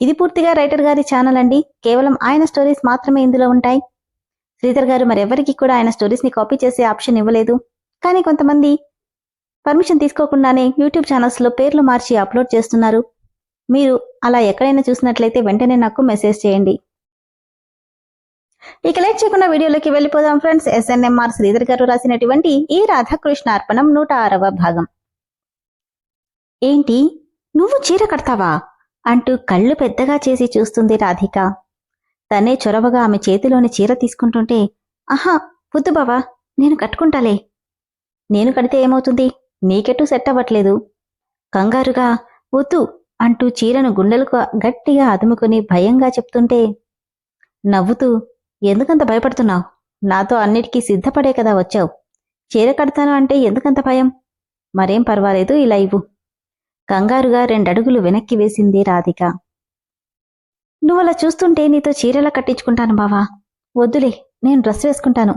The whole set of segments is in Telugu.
ఇది పూర్తిగా రైటర్ గారి ఛానల్ అండి. కేవలం ఆయన స్టోరీస్ మాత్రమే ఇందులో ఉంటాయి. శ్రీధర్ గారు మరెవరికి కూడా ఆయన స్టోరీస్ని కాపీ చేసే ఆప్షన్ ఇవ్వలేదు. కానీ కొంతమంది పర్మిషన్ తీసుకోకుండానే యూట్యూబ్ ఛానల్స్లో పేర్లు మార్చి అప్లోడ్ చేస్తున్నారు. మీరు అలా ఎక్కడైనా చూసినట్లయితే వెంటనే నాకు మెసేజ్ చేయండి. ఇక లేట్ చేయకుండా వీడియోలోకి వెళ్ళిపోదాం ఫ్రెండ్స్ ఎస్ఎన్ఎంఆర్ శ్రీధర్ గారు రాసినటువంటి ఈ రాధాకృష్ణ అర్పణం నూట ఆరవ భాగం. ఏంటి? నువ్వు చీర కడతావా? అంటూ కళ్ళు పెద్దగా చేసి చూస్తుంది రాధిక. తనే చొరవగా ఆమె చేతిలోని చీర తీసుకుంటుంటే ఆహా వద్దు బావా నేను కట్టుకుంటాలే. నేను కడితే ఏమవుతుంది? నీకెటూ సెట్ అవ్వట్లేదు కంగారుగా వద్దు అంటూ చీరను గుండెలకు గట్టిగా అదుముకుని భయంగా చెప్తుంటే నవ్వుతూ ఎందుకంత భయపడుతున్నావు? నాతో అన్నిటికీ సిద్ధపడే కదా వచ్చావు. చీర కడతాను అంటే ఎందుకంత భయం? మరేం పర్వాలేదు ఇలా ఇవ్వు. కంగారుగా రెండడుగులు వెనక్కి వేసింది రాధిక. నువ్వలా చూస్తుంటే నీతో చీరలా కట్టించుకుంటాను బావా. వద్దులే నేను డ్రెస్ వేసుకుంటాను.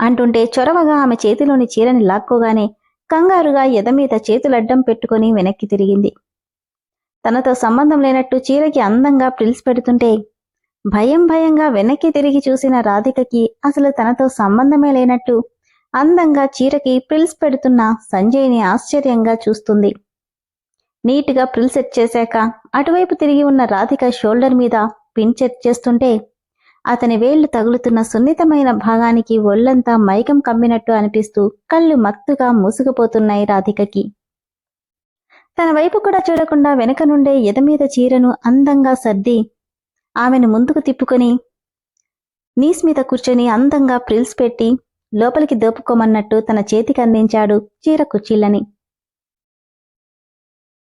అంటుంటే చొరవగా ఆమె చేతిలోని చీరని లాక్కోగానే కంగారుగా ఎదమీద చేతులడ్డం పెట్టుకుని వెనక్కి తిరిగింది. తనతో సంబంధం లేనట్టు చీరకి అందంగా ప్రిల్స్ పెడుతుంటే భయం భయంగా వెనక్కి తిరిగి చూసిన రాధికకి అసలు తనతో సంబంధమే లేనట్టు అందంగా చీరకి ప్రిల్స్ పెడుతున్న సంజయ్ని ఆశ్చర్యంగా చూస్తుంది. నీట్గా ప్రిల్ సెట్ చేశాక అటువైపు తిరిగి ఉన్న రాధిక షోల్డర్ మీద పిన్ సెట్ చేస్తుంటే అతని వేళ్ళు తగులుతున్న సున్నితమైన భాగానికి ఒళ్ళంతా మైకం కమ్మినట్టు అనిపిస్తూ కళ్ళు మత్తుగా మూసుకుపోతున్నాయి రాధికకి. తన వైపు కూడా చూడకుండా వెనక నుండే ఎదమీద చీరను అందంగా సర్ది ఆమెను ముందుకు తిప్పుకొని నీస్ మీద కూర్చొని అందంగా ప్రిల్స్ పెట్టి లోపలికి దోపుకోమన్నట్టు తన చేతికి అందించాడు చీర కుర్చీలని.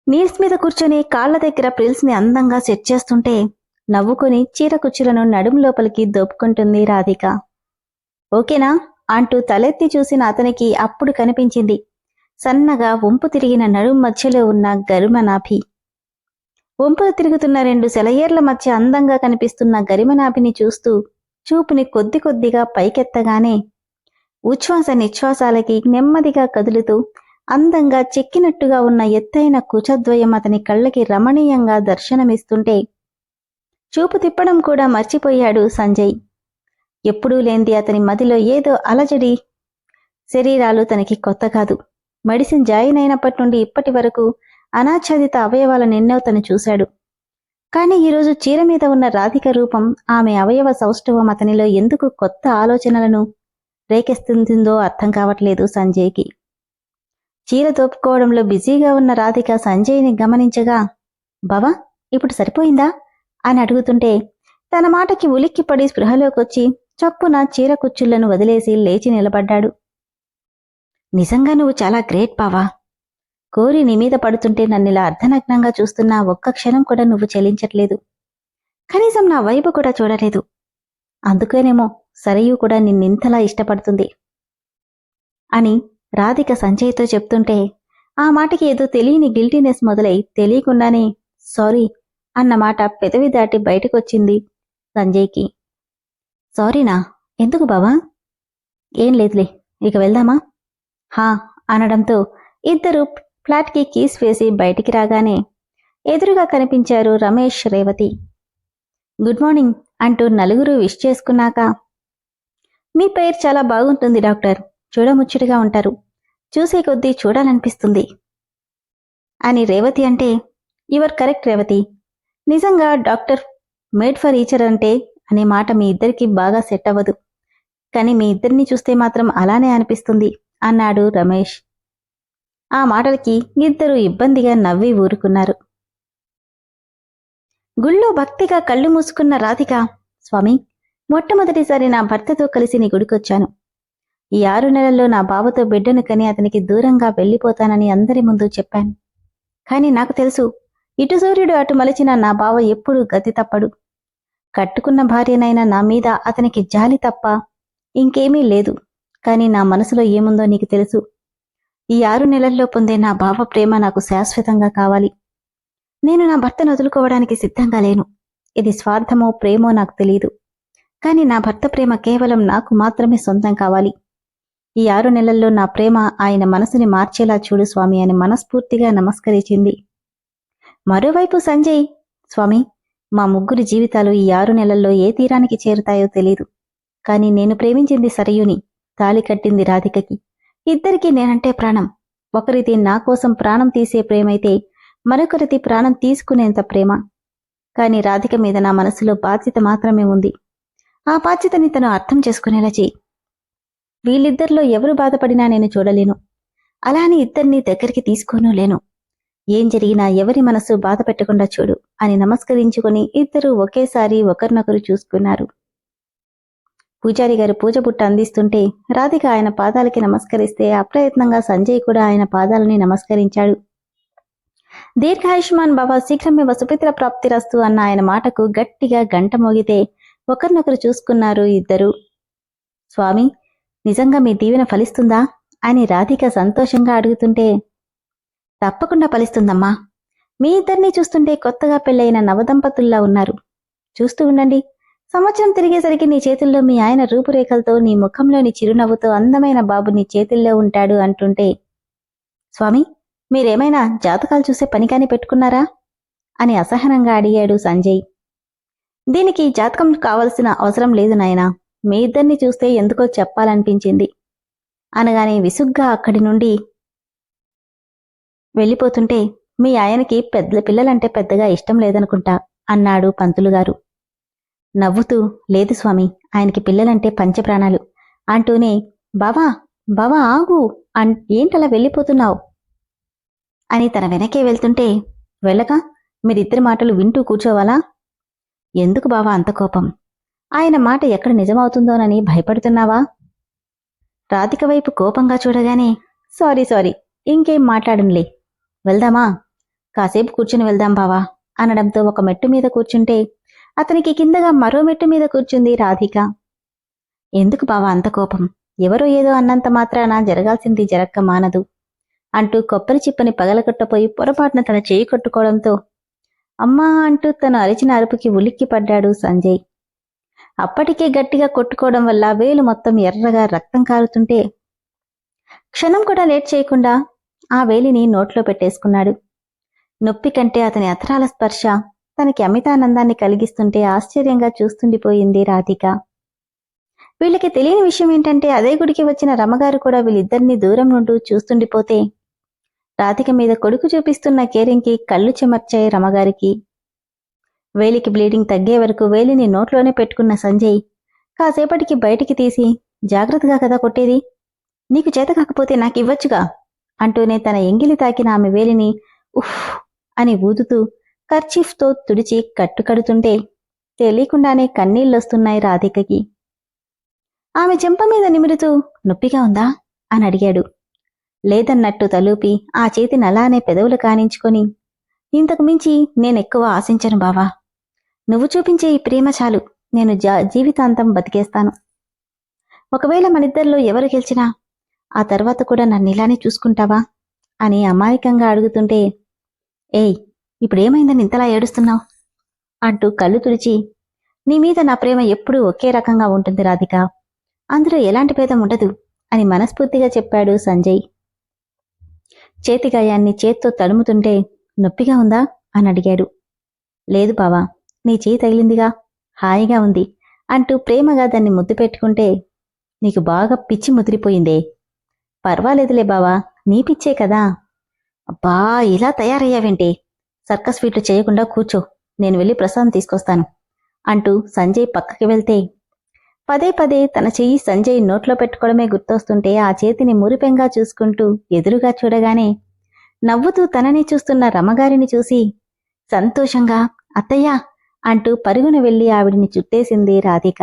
నీల్స్ మీద కూర్చొని కాళ్ళ దగ్గర ప్రిల్స్ని అందంగా సెట్ చేస్తుంటే నవ్వుకుని చీర కుర్చీలను నడుము లోపలికి దోపుకుంటుంది రాధిక. ఓకేనా? అంటూ తలెత్తి చూసిన అతనికి అప్పుడు కనిపించింది సన్నగా వంపు తిరిగిన నడుం మధ్యలో ఉన్న గరిమనాభి వంపులు తిరుగుతున్న రెండు సెలయేర్ల మధ్య అందంగా కనిపిస్తున్న గరిమనాభిని చూస్తూ చూపుని కొద్ది కొద్దిగా పైకెత్తగానే ఉచ్ఛ్వాస నిశ్వాసాలకి నెమ్మదిగా కదులుతూ అందంగా చెక్కినట్టుగా ఉన్న ఎత్తైన కుచద్వయం అతని కళ్ళకి రమణీయంగా దర్శనమిస్తుంటే చూపు తిప్పడం కూడా మర్చిపోయాడు సంజయ్. ఎప్పుడూ లేంది అతని మదిలో ఏదో అలజడి. శరీరాలు తనకి కొత్త కాదు. మెడిసిన్ జాయిన్ అయినప్పటి నుండి ఇప్పటి వరకు అనాచ్ఛాదిత అవయవాల ఎన్నో తను చూశాడు. కానీ ఈరోజు చీర మీద ఉన్న రాధిక రూపం ఆమె అవయవ సౌష్ఠవం అతనిలో ఎందుకు కొత్త ఆలోచనలను రేకెస్తుందో అర్థం కావట్లేదు సంజయ్కి. చీర తోపుకోవడంలో బిజీగా ఉన్న రాధిక సంజయ్ని గమనించగా బావా ఇప్పుడు సరిపోయిందా? అని అడుగుతుంటే తన మాటకి ఉలిక్కిపడి స్పృహలోకొచ్చి చప్పున చీర కుచ్చుళ్ళను వదిలేసి లేచి నిలబడ్డాడు. నిజంగా నువ్వు చాలా గ్రేట్ బావా. కోరి నీ మీద పడుతుంటే నన్నిలా అర్ధనగ్నంగా చూస్తున్నా ఒక్క క్షణం కూడా నువ్వు చెల్లించట్లేదు కనీసం నా వైపు కూడా చూడలేదు. అందుకేనేమో సరయు కూడా నిన్నింతలా ఇష్టపడుతుంది అని రాధిక సంజయ్తో చెప్తుంటే ఆ మాటకి ఏదో తెలియని గిల్టీనెస్ మొదలై తెలియకుండానే సారీ అన్న మాట పెదవి దాటి బయటకొచ్చింది సంజయ్కి. సారీనా? ఎందుకు బావా? ఏం లేదులే ఇక వెళ్దామా? హా అనడంతో ఇద్దరు ఫ్లాట్కి కీస్ వేసి బయటికి రాగానే ఎదురుగా కనిపించారు రమేష్ రేవతి. గుడ్ మార్నింగ్ అంటూ నలుగురు విష్ చేసుకున్నాక మీ పేరు చాలా బాగుంటుంది డాక్టర్. చూడముచ్చటగా ఉంటారు. చూసే కొద్దీ చూడాలనిపిస్తుంది. అని రేవతి అంటే యువర్ కరెక్ట్ రేవతి. నిజంగా డాక్టర్ మేడ్ ఫర్ ఈచర్ అంటే అనే మాట మీ ఇద్దరికి బాగా సెట్ అవ్వదు. కానీ మీ ఇద్దరిని చూస్తే మాత్రం అలానే అనిపిస్తుంది అన్నాడు రమేష్. ఆ మాటలకి ఇద్దరు ఇబ్బందిగా నవ్వి ఊరుకున్నారు. గుళ్ళో భక్తిగా కళ్ళు మూసుకున్న రాధిక స్వామి మొట్టమొదటిసారి నా భర్తతో కలిసి నీ గుడికొచ్చాను. ఈ ఆరు నెలల్లో నా బావతో బిడ్డను కని అతనికి దూరంగా వెళ్ళిపోతానని అందరి ముందు చెప్పాను. కాని నాకు తెలుసు ఇటు సూర్యుడు అటు మలిచిన నా బావ ఎప్పుడూ గతి తప్పడు. కట్టుకున్న భార్యనైనా నా మీద అతనికి జాలి తప్ప ఇంకేమీ లేదు. కానీ నా మనసులో ఏముందో నీకు తెలుసు. ఈ ఆరు నెలల్లో పొందే నా బావ ప్రేమ నాకు శాశ్వతంగా కావాలి. నేను నా భర్తను వదులుకోవడానికి సిద్ధంగా లేను. ఇది స్వార్థమో ప్రేమో నాకు తెలియదు కానీ నా భర్త ప్రేమ కేవలం నాకు మాత్రమే సొంతం కావాలి. ఈ ఆరు నెలల్లో నా ప్రేమ ఆయన మనసుని మార్చేలా చూడు స్వామి అని మనస్ఫూర్తిగా నమస్కరించింది. మరోవైపు సంజయ్ స్వామి మా ముగ్గురి జీవితాలు ఈ ఆరు నెలల్లో ఏ తీరానికి చేరుతాయో తెలీదు. కానీ నేను ప్రేమించింది సరయుని తాలి కట్టింది రాధికకి. ఇద్దరికీ నేనంటే ప్రాణం. ఒకరిది నా కోసం ప్రాణం తీసే ప్రేమైతే మరొకరిది ప్రాణం తీసుకునేంత ప్రేమ. కానీ రాధిక మీద నా మనసులో బాధ్యత మాత్రమే ఉంది. ఆ బాధ్యతని తను అర్థం చేసుకునేలా చేయి. వీళ్ళిద్దరిలో ఎవరు బాధపడినా నేను చూడలేను. అలాని ఇద్దరిని దగ్గరికి తీసుకోను లేను. ఏం జరిగినా ఎవరి మనసు బాధ పెట్టకుండా చూడు అని నమస్కరించుకుని ఇద్దరూ ఒకేసారి ఒకరినొకరు చూసుకున్నారు. పూజారి గారు పూజ బుట్ట అందిస్తుంటే రాధిక ఆయన పాదాలకి నమస్కరిస్తే అప్రయత్నంగా సంజయ్ కూడా ఆయన పాదాలని నమస్కరించాడు. దీర్ఘాయుష్మాన్ బాబా శీఘ్రమే వసుపిత్ర ప్రాప్తి రస్తు అన్న ఆయన మాటకు గట్టిగా గంట మోగితే ఒకరినొకరు చూసుకున్నారు ఇద్దరు. స్వామి నిజంగా మీ దీవెన ఫలిస్తుందా? అని రాధిక సంతోషంగా అడుగుతుంటే తప్పకుండా ఫలిస్తుందమ్మా. మీ ఇద్దరినీ చూస్తుంటే కొత్తగా పెళ్ళైన నవదంపతుల్లా ఉన్నారు. చూస్తూ ఉండండి. సంవత్సరం తిరిగేసరికి నీ చేతుల్లో మీ ఆయన రూపురేఖలతో నీ ముఖంలోని చిరునవ్వుతో అందమైన బాబు నీ చేతుల్లో ఉంటాడు అంటుంటే స్వామి మీరేమైనా జాతకాలు చూసే పనికాని పెట్టుకున్నారా? అని అసహనంగా అడిగాడు సంజయ్. దీనికి జాతకం కావలసిన అవసరం లేదు నాయనా. మీ ఇద్దరిని చూస్తే ఎందుకో చెప్పాలనిపించింది. అనగానే విసుగ్గా అక్కడి నుండి వెళ్ళిపోతుంటే మీ ఆయనకి పెద్ద పిల్లలంటే పెద్దగా ఇష్టం లేదనుకుంటా అన్నాడు పంతులు గారు. నవ్వుతూ లేదు స్వామి ఆయనకి పిల్లలంటే పంచప్రాణాలు అంటూనే బావా బావా ఆగు అన్ ఏంటలా వెళ్ళిపోతున్నావు? అని తన వెనకే వెళ్తుంటే వెళ్ళక మీరిద్దరి మాటలు వింటూ కూర్చోవాలా? ఎందుకు బావా అంత కోపం? ఆయన మాట ఎక్కడ నిజమవుతుందోనని భయపడుతున్నావా? రాధిక వైపు కోపంగా చూడగానే సారీ సారీ ఇంకేం మాట్లాడనులే వెళ్దామా? కాసేపు కూర్చుని వెళ్దాం బావా అనడంతో ఒక మెట్టు మీద కూర్చుంటే అతనికి కిందగా మరో మెట్టు మీద కూర్చుంది రాధిక. ఎందుకు బావా అంత కోపం? ఎవరో ఏదో అన్నంత మాత్రాన జరగాల్సింది జరక్క మానదు అంటూ కొబ్బరి చిప్పని పగలగొట్టపోయి పొరపాటున తన చేయి కొట్టుకోవడంతో అమ్మా అంటూ తను అరిచిన అరుపుకి ఉలిక్కి పడ్డాడు సంజయ్. అప్పటికే గట్టిగా కొట్టుకోవడం వల్ల వేలు మొత్తం ఎర్రగా రక్తం కారుతుంటే క్షణం కూడా లేట్ చేయకుండా ఆ వేలిని నోట్లో పెట్టేసుకున్నాడు. నొప్పి కంటే అతని అథరాల స్పర్శ తనకి అమితానందాన్ని కలిగిస్తుంటే ఆశ్చర్యంగా చూస్తుండిపోయింది రాధిక. వీళ్ళకి తెలియని విషయం ఏంటంటే అదే గుడికి వచ్చిన రమగారు కూడా వీళ్ళిద్దరినీ దూరం నుండి చూస్తుండిపోతే రాధిక మీద కొడుకు చూపిస్తున్న కేరింగ్కి కళ్ళు చెమర్చాయి రమగారికి. వేలికి బ్లీడింగ్ తగ్గే వరకు వేలిని నోట్లోనే పెట్టుకున్న సంజయ్ కాసేపటికి బయటికి తీసి జాగ్రత్తగా కదా కొట్టేది? నీకు చేత కాకపోతే నాకు ఇవ్వచ్చుగా? అంటూనే తన ఎంగిలి తాకిన ఆమె వేలిని ఉఫ్ అని ఊదుతూ కర్చీఫ్తో తుడిచి కట్టుకడుతుంటే తెలియకుండానే కన్నీళ్ళొస్తున్నాయి రాధికకి. ఆమె చెంప మీద నిమురుతూ నొప్పిగా ఉందా? అని అడిగాడు. లేదన్నట్టు తలూపి ఆ చేతిని అలానే పెదవులు కానించుకొని ఇంతకు మించి నేనెక్కువ ఆశించను బావా. నువ్వు చూపించే ఈ ప్రేమ చాలు. నేను జీవితాంతం బతికేస్తాను. ఒకవేళ మనిద్దరిలో ఎవరు గెలిచినా ఆ తర్వాత కూడా నన్ను ఇలానే చూసుకుంటావా? అని అమాయకంగా అడుగుతుంటే ఏయ్ ఇప్పుడేమైందని ఇంతలా ఏడుస్తున్నావు? అంటూ కళ్ళు తుడిచి నీ మీద నా ప్రేమ ఎప్పుడూ ఒకే రకంగా ఉంటుంది రాధిక. అందులో ఎలాంటి భేదం ఉండదు అని మనస్ఫూర్తిగా చెప్పాడు సంజయ్. చేతిగాయాన్ని చేత్తో తడుముతుంటే నొప్పిగా ఉందా? అని అడిగాడు. లేదు బావా నీ చేయి తగిలిందిగా? హాయిగా ఉంది. అంటూ ప్రేమగా దాన్ని ముద్దు పెట్టుకుంటే నీకు బాగా పిచ్చి ముదిరిపోయిందే. పర్వాలేదులే బావా నీ పిచ్చే కదా. అబ్బా ఇలా తయారయ్యావేంటి? సర్కస్ ఫీట్లు చేయకుండా కూర్చో నేను వెళ్ళి ప్రసాదం తీసుకొస్తాను అంటూ సంజయ్ పక్కకి వెళ్తే పదే పదే తన చెయ్యి సంజయ్ నోట్లో పెట్టుకోవడమే గుర్తొస్తుంటే ఆ చేతిని మురిపెంగా చూసుకుంటూ ఎదురుగా చూడగానే నవ్వుతూ తనని చూస్తున్న రమగారిని చూసి సంతోషంగా అత్తయ్యా అంటూ పరుగున వెళ్ళి ఆవిడిని చుట్టేసింది రాధిక.